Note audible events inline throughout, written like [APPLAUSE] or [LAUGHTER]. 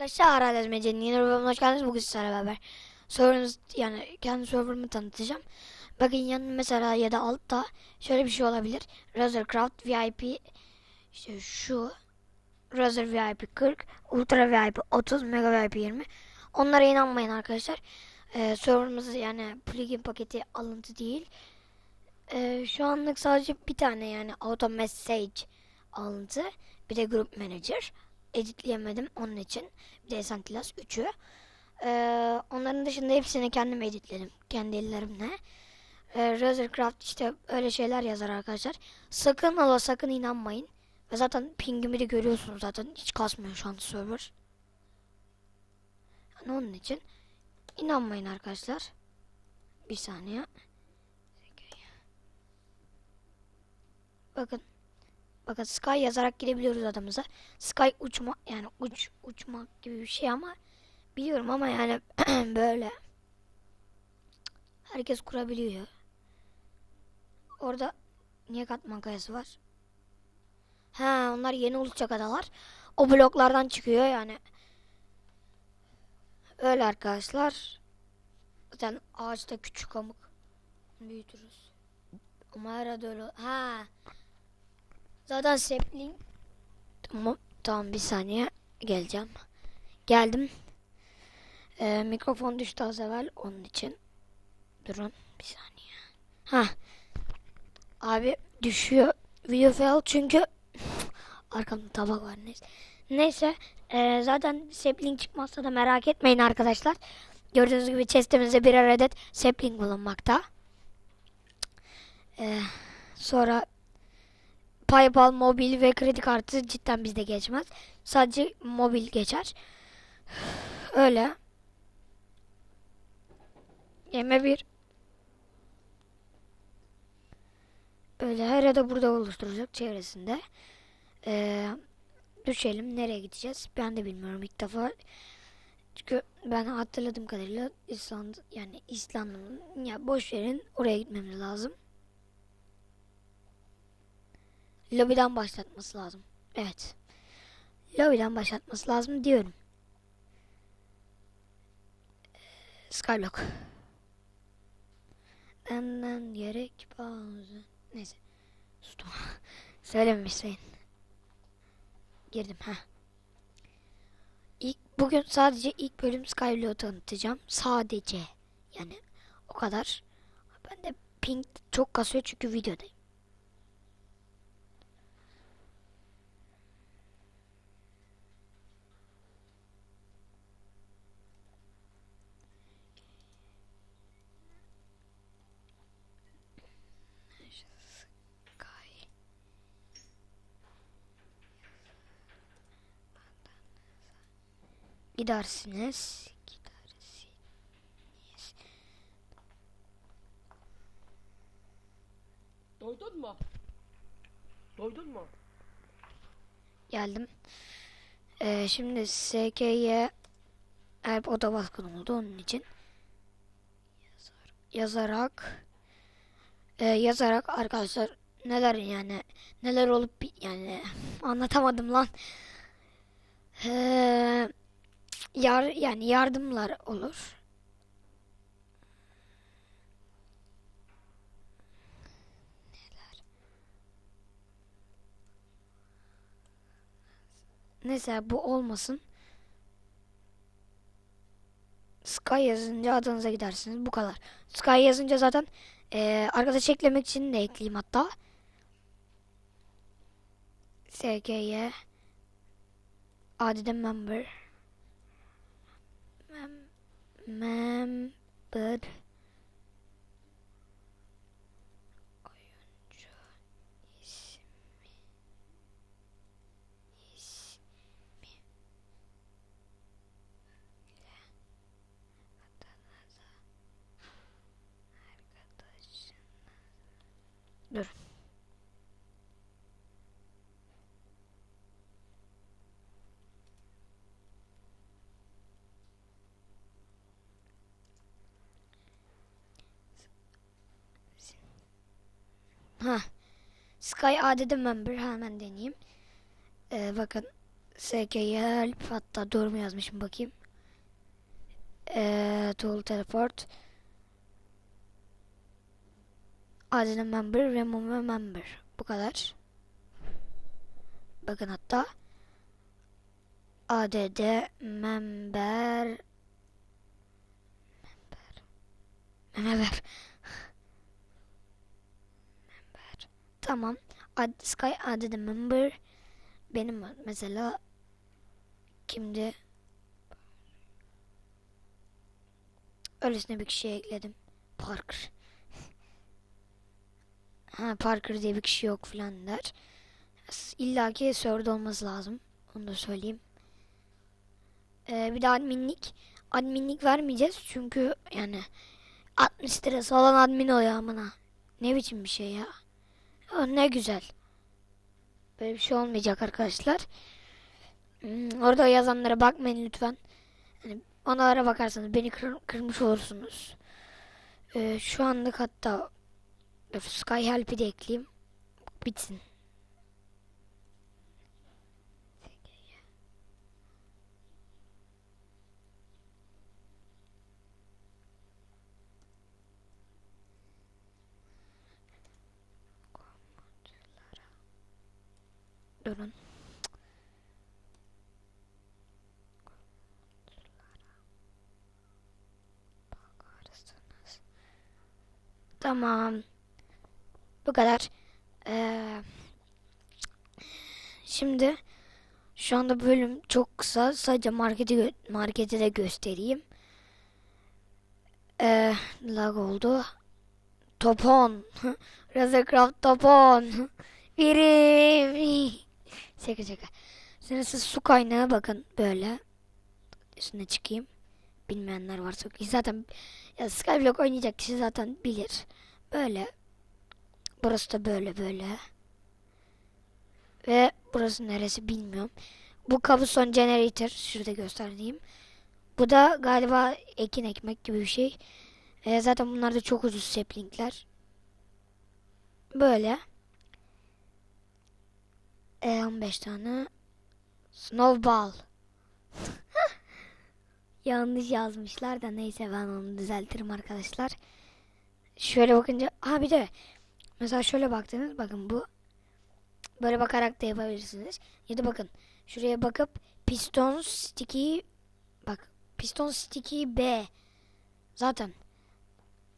Arkadaşlar Aral Ezmece'nin yeni bölümüne hoş geldiniz. Bugün sizlerle beraber serverınız yani kendi serverımı tanıtacağım. Bakın yanında mesela ya da altta şöyle bir şey olabilir. Razorcraft VIP işte şu Razor VIP 40, Ultra VIP 30, Mega VIP 20. Onlara inanmayın arkadaşlar. Ee, serverımız yani plugin paketi alıntı değil. Ee, şu anlık sadece bir tane yani auto message alıntı. Bir de group manager editleyemedim onun için. Bir de Esantilas 3'ü. Ee, onların dışında hepsini kendim editledim. Kendi ellerimle. Ee, Razorcraft işte öyle şeyler yazar arkadaşlar. Sakın ola sakın inanmayın. Ve zaten pingimi de görüyorsunuz zaten. Hiç kasmıyor şu an server. Yani onun için inanmayın arkadaşlar. Bir saniye. Bakın. Bakın Sky yazarak girebiliyoruz adamıza. Sky uçma yani uç uçmak gibi bir şey ama biliyorum ama yani [CLEARS THROAT] böyle herkes kurabiliyor. Orada niye katman kayası var? Ha onlar yeni oluşacak adalar. O bloklardan çıkıyor yani. Öyle arkadaşlar. Zaten ağaçta küçük amık büyütürüz. Ama herhalde öyle. Ha. Zaten sapling tamam, tamam bir saniye geleceğim. Geldim. Ee, mikrofon düştü az evvel onun için. Durun bir saniye. Ha. Abi düşüyor. Video fail çünkü [LAUGHS] arkamda tabak var neyse. Neyse ee, zaten sapling çıkmazsa da merak etmeyin arkadaşlar. Gördüğünüz gibi chestimizde birer adet sapling bulunmakta. Ee, sonra PayPal, mobil ve kredi kartı cidden bizde geçmez. Sadece mobil geçer. Öyle. Yeme bir. Öyle her da burada oluşturacak çevresinde. Ee, düşelim. Nereye gideceğiz? Ben de bilmiyorum ilk defa. Çünkü ben hatırladığım kadarıyla İsland yani İsland'ın ya boş verin oraya gitmemiz lazım. Lobiden başlatması lazım. Evet. Lobiden başlatması lazım diyorum. Skyblock. Benden gerek bazı. Neyse. Sustum. [LAUGHS] Söylememiş sayın. Girdim ha. İlk bugün sadece ilk bölüm Skyblock'u tanıtacağım. Sadece. Yani o kadar. Ben de ping çok kasıyor çünkü videodayım. Sky. Gidersiniz. Gidersiniz. Doydun mu? Doydun mu? Geldim. Ee, şimdi SK'ye Erp oda baskını oldu onun için. Yazarak e, yazarak arkadaşlar neler yani neler olup yani [LAUGHS] anlatamadım lan. Ee, yar yani yardımlar olur. Neyse bu olmasın. Sky yazınca adınıza gidersiniz. Bu kadar. Sky yazınca zaten eee arkadaş eklemek için de ekleyeyim hatta. SG'ye adide member mem member oyuncu ismi ismi Dur. Ha. Sky AD'de member hemen deneyeyim. Ee, bakın SK'ye hatta doğru mu yazmışım bakayım. Ee, tool teleport. Add member, remove member. Bu kadar. Bakın hatta add member member member member tamam add, sky added a member benim mesela kimdi öylesine bir kişiye ekledim Parker [LAUGHS] ha Parker diye bir kişi yok filan der İlla ki serverda olması lazım. Onu da söyleyeyim. Ee, bir de adminlik. Adminlik vermeyeceğiz çünkü yani 60 lirası olan admin oluyor amına. Ne biçim bir şey ya. Ya ne güzel. Böyle bir şey olmayacak arkadaşlar. Hmm, orada yazanlara bakmayın lütfen. Yani onlara bakarsanız beni kır- kırmış olursunuz. Ee, şu anlık hatta Sky Help'i de ekleyeyim. Bitsin. Durun. Tamam. Bu kadar. Ee, şimdi şu anda bölüm çok kısa. Sadece marketi marketi de göstereyim. Ee, lag oldu. Top 10. [LAUGHS] Razorcraft top 10. [LAUGHS] Birim. Şaka şaka. Sınırsız su kaynağı bakın böyle. Üstüne çıkayım. Bilmeyenler varsa zaten ya Skyblock oynayacak kişi zaten bilir. Böyle. Burası da böyle böyle. Ve burası neresi bilmiyorum. Bu Cobblestone Generator. Şurada gösterdiğim. Bu da galiba ekin ekmek gibi bir şey. E, zaten bunlar da çok ucuz saplingler. Böyle. E, 15 tane. Snowball. [LAUGHS] Yanlış yazmışlar da neyse ben onu düzeltirim arkadaşlar. Şöyle bakınca ha bir de mesela şöyle baktınız bakın bu böyle bakarak da yapabilirsiniz. Ya da bakın şuraya bakıp piston sticky bak piston sticky B zaten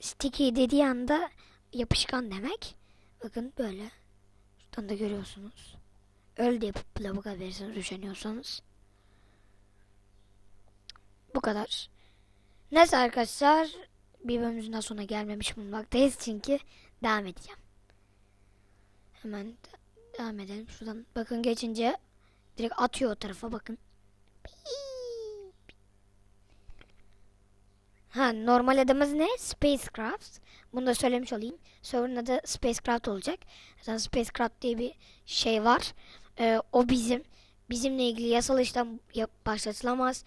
sticky dediği anda yapışkan demek. Bakın böyle. Şuradan da görüyorsunuz. Öyle yapıp da bakabilirsiniz üşeniyorsanız. Bu kadar. Neyse arkadaşlar. Bir bölümümüzün daha sonuna gelmemiş bulunmaktayız. Çünkü devam edeceğim. Hemen de- devam edelim. Şuradan bakın geçince direkt atıyor o tarafa bakın. Ha normal adımız ne? Spacecraft. Bunu da söylemiş olayım. Server'ın adı Spacecraft olacak. Zaten Spacecraft diye bir şey var. Ee, o bizim. Bizimle ilgili yasal işlem başlatılamaz.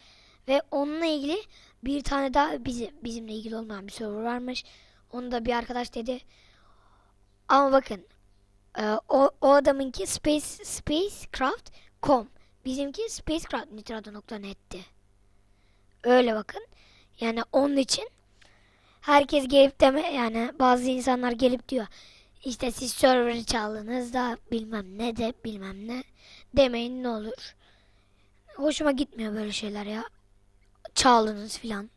Ve onunla ilgili bir tane daha bizim, bizimle ilgili olmayan bir server varmış. Onu da bir arkadaş dedi. Ama bakın. e, o, o adamınki space, spacecraft.com. Bizimki spacecraftnitrado.net'ti. Öyle bakın. Yani onun için herkes gelip deme yani bazı insanlar gelip diyor işte siz server'ı çaldınız da bilmem ne de bilmem ne demeyin ne olur. Hoşuma gitmiyor böyle şeyler ya. Çaldınız filan.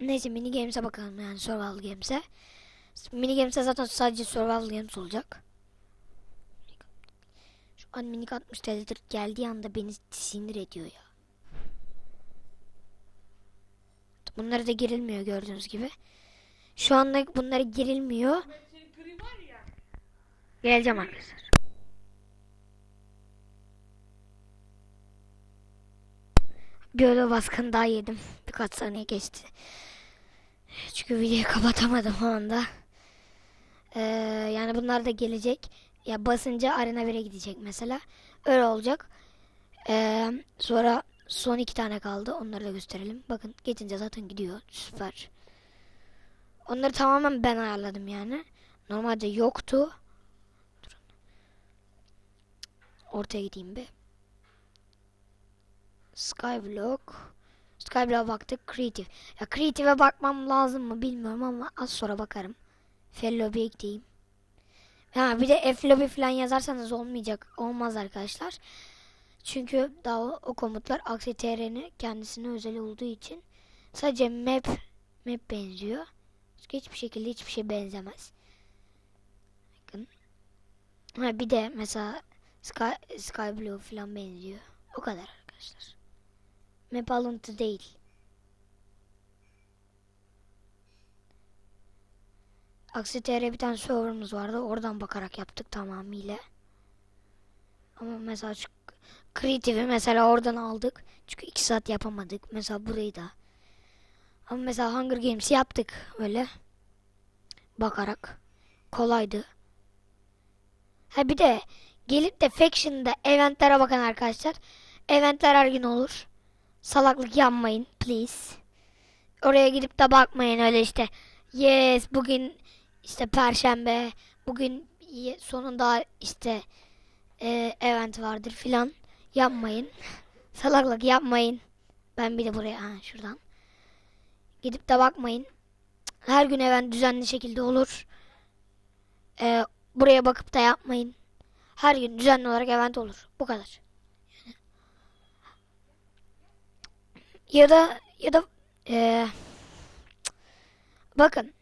Neyse mini games'e bakalım yani survival games'e. Mini games'e zaten sadece survival games olacak. Şu an minik 60 TL'dir geldiği anda beni sinir ediyor ya. Bunlara da girilmiyor gördüğünüz gibi. Şu anda bunlara girilmiyor. Geleceğim arkadaşlar. Bir öyle baskın daha yedim. Birkaç saniye geçti. Çünkü videoyu kapatamadım o anda. Ee, yani bunlar da gelecek. Ya basınca Arena 1'e gidecek mesela. Öyle olacak. Ee, sonra son iki tane kaldı. Onları da gösterelim. Bakın geçince zaten gidiyor. Süper. Onları tamamen ben ayarladım yani. Normalde yoktu. ortaya gideyim bir. Skyblock. Skyblock'a baktık. Creative. Ya Creative'e bakmam lazım mı bilmiyorum ama az sonra bakarım. Fellobby'ye gideyim. Ha bir de F lobby falan yazarsanız olmayacak. Olmaz arkadaşlar. Çünkü daha o komutlar aksi TR'nin kendisine özel olduğu için sadece map map benziyor. Başka hiçbir şekilde hiçbir şey benzemez. Bakın. Ha bir de mesela Sky, Skyblue falan benziyor. O kadar arkadaşlar. Map alıntı değil. Aksi TR bir tane serverımız vardı. Oradan bakarak yaptık tamamıyla. Ama mesela şu Creative'i mesela oradan aldık. Çünkü iki saat yapamadık. Mesela burayı da. Ama mesela Hunger Games yaptık öyle. Bakarak. Kolaydı. Ha bir de gelip de Faction'da eventlere bakın arkadaşlar. Eventler her gün olur. Salaklık yapmayın please. Oraya gidip de bakmayın öyle işte. Yes bugün işte perşembe. Bugün sonunda işte e, event vardır filan. Yapmayın. [LAUGHS] Salaklık yapmayın. Ben bir de buraya ha, şuradan. Gidip de bakmayın. Her gün event düzenli şekilde olur. E, buraya bakıp da yapmayın. Her gün düzenli olarak event olur. Bu kadar. Ya da ya da e, bakın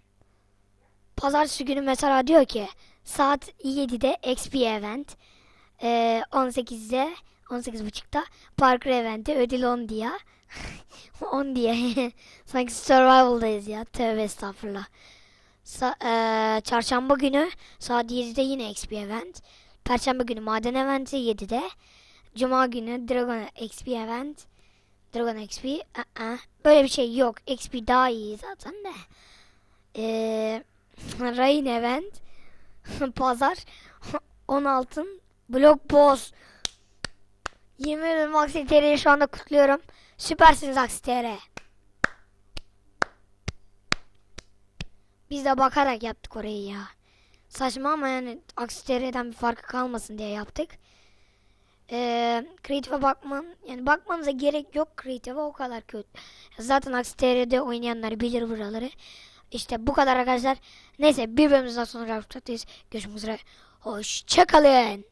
pazartesi günü mesela diyor ki saat 7'de XP event e, 18'de 18.30'da Parker eventi ödül 10 diye [LAUGHS] 10 diye. [LAUGHS] Sanki survival'dayız ya. Tövbe estağfurullah. Sa- e, çarşamba günü saat 7'de yine XP event. Perşembe günü maden eventi 7'de Cuma günü Dragon XP event. Dragon XP ı-ı. böyle bir şey yok. XP daha iyi zaten de. Ee, Rain event. [LAUGHS] Pazar. 10 altın. Blok boss Yemin ederim şu anda kutluyorum Süpersiniz Aksi Biz de bakarak yaptık orayı ya Saçma ama yani Aksi bir farkı kalmasın diye yaptık ee, Creative'e bakman yani bakmanıza gerek yok Creative'e o kadar kötü. Zaten Aksi oynayanlar bilir buraları. İşte bu kadar arkadaşlar. Neyse bir bölümümüzden sonra Görüşmek üzere. Hoşçakalın.